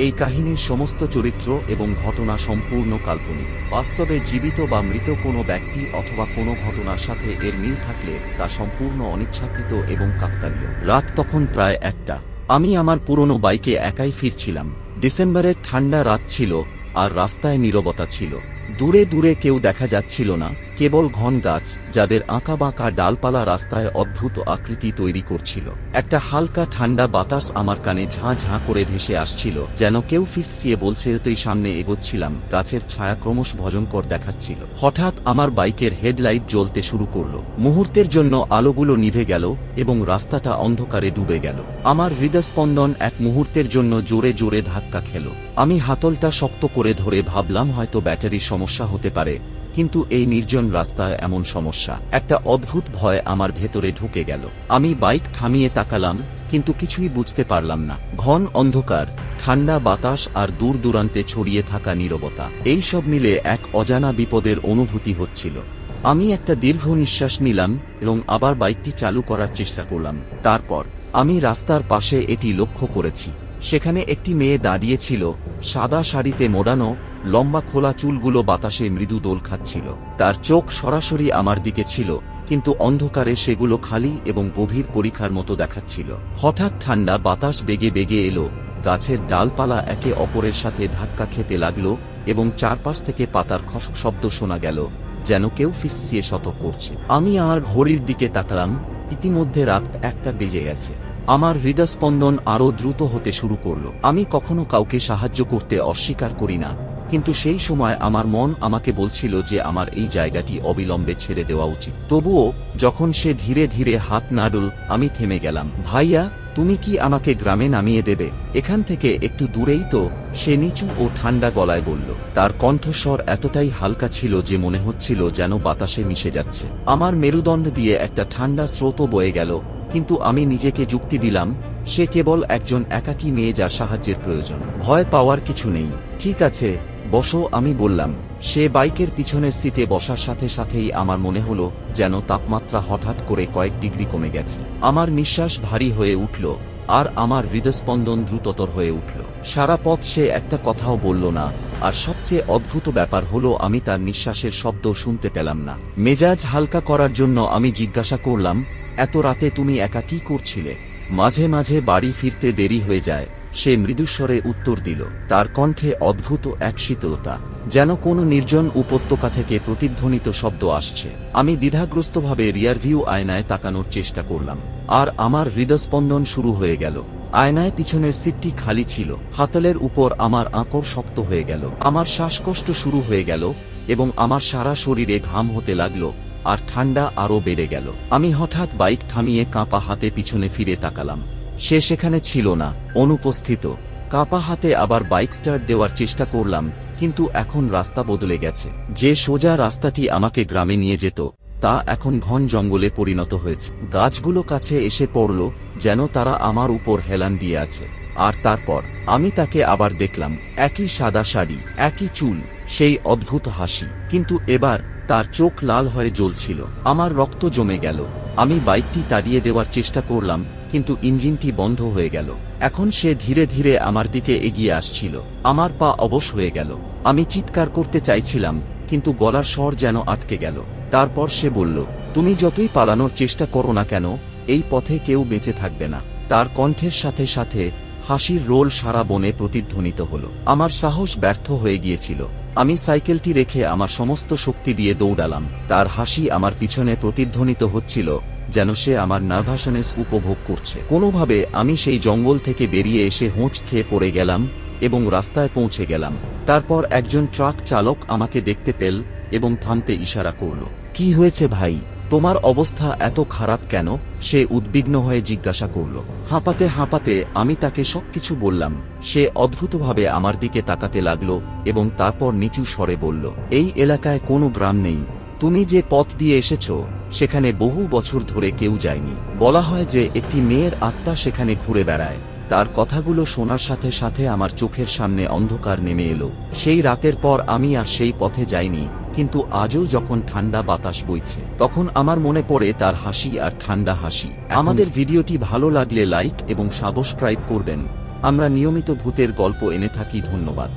এই কাহিনীর সমস্ত চরিত্র এবং ঘটনা সম্পূর্ণ কাল্পনিক। বাস্তবে জীবিত বা মৃত কোনো ব্যক্তি অথবা কোনো ঘটনার সাথে এর মিল থাকলে তা সম্পূর্ণ অনিচ্ছাকৃত এবং কাকতালীয়। রাত তখন প্রায় একটা। আমি আমার পুরনো বাইকে একাই ফিরছিলাম। ডিসেম্বরের ঠান্ডা রাত ছিল আর রাস্তায় নীরবতা ছিল। দূরে দূরে কেউ দেখা যাচ্ছিল না। কেবল ঘন গাছ, যাদের আঁকা বাঁকা ডালপালা রাস্তায় অদ্ভুত আকৃতি তৈরি করছিল। একটা হালকা ঠান্ডা বাতাস আমার কানে ঝাঁ ঝাঁ করে ভেসে আসছিল, যেন কেউ ফিসিয়ে বলছে, তুই সামনে এগোচ্ছিলাম। গাছের ছায়া ক্রমশ ভজনকর দেখাচ্ছিল। হঠাৎ আমার বাইকের হেডলাইট জ্বলতে শুরু করল। মুহূর্তের জন্য আলোগুলো নিভে গেল এবং রাস্তাটা অন্ধকারে ডুবে গেল। আমার হৃদস্পন্দন এক মুহূর্তের জন্য জোরে জোরে ধাক্কা খেল। আমি হাতলটা শক্ত করে ধরে ভাবলাম, হয়তো ব্যাটারির সমস্যা হতে পারে। কিন্তু এই নির্জন রাস্তায় এমন সমস্যা। একটা অদ্ভুত ভয় আমার ভেতরে ঢুকে গেল। আমি বাইক থামিয়ে তাকালাম, কিন্তু কিছুই বুঝতে পারলাম না। ঘন অন্ধকার, ঠান্ডা বাতাস আর দূর দূরান্তে ছড়িয়ে থাকা নীরবতা। এই সব মিলে এক অজানা বিপদের অনুভূতি হচ্ছিল। আমি একটা দীর্ঘ নিঃশ্বাস নিলাম এবং আবার বাইকটি চালু করার চেষ্টা করলাম। তারপর আমি রাস্তার পাশে এটি লক্ষ্য করেছি। সেখানে একটি মেয়ে দাঁড়িয়েছিল সাদা শাড়িতে মোড়ানো লম্বা খোলা চুলগুলো বাতাসে মৃদু দোল খাচ্ছিল। তার চোখ সরাসরি আমার দিকে ছিল, কিন্তু অন্ধকারে সেগুলো খালি এবং গভীর পরীক্ষার মতো দেখাচ্ছিল। হঠাৎ ঠান্ডা বাতাস বেগে বেগে এলো, গাছের ডালপালা একে অপরের সাথে ধাক্কা খেতে লাগল এবং চারপাশ থেকে পাতার খসক শব্দ শোনা গেল, যেন কেউ ফিসিয়ে শত করছে। আমি আর ঘড়ির দিকে তাকালাম, ইতিমধ্যে রাত একটা বেজে গেছে। আমার হৃদস্পন্দন আরও দ্রুত হতে শুরু করল। আমি কখনো কাউকে সাহায্য করতে অস্বীকার করি না। কিন্তু সেই সময় আমার মন আমাকে বলছিল যে আমার এই জায়গাটি অবিলম্বে ছেড়ে দেওয়া উচিত। তবুও, যখন সে ধীরে ধীরে হাত নাড়ল, আমি থেমে গেলাম। ভাইয়া, তুমি কি আমাকে গ্রামে নামিয়ে দেবে? এখান থেকে একটু দূরেই তো, সে নিচু ও ঠান্ডা গলায় বলল। তার কণ্ঠস্বর এতটাই হালকা ছিল যে মনে হচ্ছিল যেন বাতাসে মিশে যাচ্ছে। আমার মেরুদণ্ড দিয়ে একটা ঠান্ডা স্রোত বয়ে গেল, কিন্তু আমি নিজেকে যুক্তি দিলাম, সে কেবল একজন একাকী মেয়ে যার সাহায্যের প্রয়োজন। ভয় পাওয়ার কিছু নেই। ঠিক আছে বসো, আমি বললাম, সে বাইকের পিছনের সিটে বসার সাথে সাথেই আমার মনে হলো যেন তাপমাত্রা হঠাৎ করে কয়েক ডিগ্রি কমে গেছে। আমার নিঃশ্বাস ভারী হয়ে উঠল, আর আমার হৃদস্পন্দন দ্রুততর হয়ে উঠল। সারা পথ সে একটা কথাও বলল না, আর সবচেয়ে অদ্ভুত ব্যাপার হলো আমি তার নিঃশ্বাসের শব্দ শুনতে পেলাম না। মেজাজ হালকা করার জন্য আমি জিজ্ঞাসা করলাম, এত রাতে তুমি একা কি করছিলে? মাঝে মাঝে বাড়ি ফিরতে দেরি হয়ে যায় সে মৃদুস্বরে উত্তর দিল, তার কণ্ঠে অদ্ভুত এক শীতলতা, যেন কোনো নির্জন উপত্যকা থেকে প্রতিধ্বনিত শব্দ আসছে। আমি দ্বিধাগ্রস্তভাবে রিয়ারভিউ আয়নায় তাকানোর চেষ্টা করলাম, আর আমার হৃদস্পন্দন শুরু হয়ে গেল। আয়নায় পিছনের সিটটি খালি ছিল, হাতলের উপর আমার আঁকড় শক্ত হয়ে গেল, আমার শ্বাসকষ্ট শুরু হয়ে গেল, এবং আমার সারা শরীরে ঘাম হতে লাগল, আর ঠান্ডা আরও বেড়ে গেল। আমি হঠাৎ বাইক থামিয়ে কাঁপা হাতে পিছনে ফিরে তাকালাম। সে সেখানে ছিল না, অনুপস্থিত। কাঁপা হাতে আবার বাইক স্টার্ট দেওয়ার চেষ্টা করলাম, কিন্তু এখন রাস্তা বদলে গেছে। যে সোজা রাস্তাটি আমাকে গ্রামে নিয়ে যেত, তা এখন ঘন জঙ্গলে পরিণত হয়েছে। গাছগুলো কাছে এসে পড়ল, যেন তারা আমার উপর হেলান দিয়ে আছে। আর তারপর, আমি তাকে আবার দেখলাম, একই সাদা শাড়ি, একই চুল, সেই অদ্ভুত হাসি। কিন্তু এবার, তার চোখ লাল হয়ে জ্বলছিল। আমার রক্ত জমে গেল। আমি বাইকটি তাড়িয়ে দেওয়ার চেষ্টা করলাম কিন্তু ইঞ্জিনটি বন্ধ হয়ে গেল। এখন সে ধীরে ধীরে আমার দিকে এগিয়ে আসছিল। আমার পা অবশ হয়ে গেল। আমি চিৎকার করতে চাইছিলাম, কিন্তু গলার স্বর যেন আটকে গেল। তারপর সে বলল, তুমি যতই পালানোর চেষ্টা করো না কেন, এই পথে কেউ বেঁচে থাকবে না। তার কণ্ঠের সাথে সাথে হাসির রোল সারা বনে প্রতিধ্বনিত হল। আমার সাহস ব্যর্থ হয়ে গিয়েছিল। আমি সাইকেলটি রেখে আমার সমস্ত শক্তি দিয়ে দৌড়ালাম। তার হাসি আমার পিছনে প্রতিধ্বনিত হচ্ছিল। যেন সে আমার নার্ভাসনেস উপভোগ করছে। কোনোভাবে আমি সেই জঙ্গল থেকে বেরিয়ে এসে হোঁচ খেয়ে পড়ে গেলাম এবং রাস্তায় পৌঁছে গেলাম। তারপর একজন ট্রাক চালক আমাকে দেখতে পেল এবং থামতে ইশারা করল, কি হয়েছে ভাই? তোমার অবস্থা এত খারাপ কেন? সে উদ্বিগ্ন হয়ে জিজ্ঞাসা করল, হাঁপাতে হাঁপাতে আমি তাকে সবকিছু বললাম। সে অদ্ভুতভাবে আমার দিকে তাকাতে লাগল এবং তারপর নিচু স্বরে বলল, এই এলাকায় কোনো গ্রাম নেই। তুমি যে পথ দিয়ে এসেছ সেখানে বহু বছর ধরে কেউ যায়নি। বলা হয় যে একটি মেয়ের আত্মা সেখানে ঘুরে বেড়ায়। তার কথাগুলো শোনার সাথে সাথে আমার চোখের সামনে অন্ধকার নেমে এলো। সেই রাতের পর আমি আর সেই পথে যাইনি কিন্তু আজও যখন ঠান্ডা বাতাস বইছে তখন আমার মনে পড়ে তার হাসি আর ঠান্ডা হাসি। আমাদের ভিডিওটি ভালো লাগলে লাইক এবং সাবস্ক্রাইব করবেন। আমরা নিয়মিত ভূতের গল্প এনে থাকি ধন্যবাদ।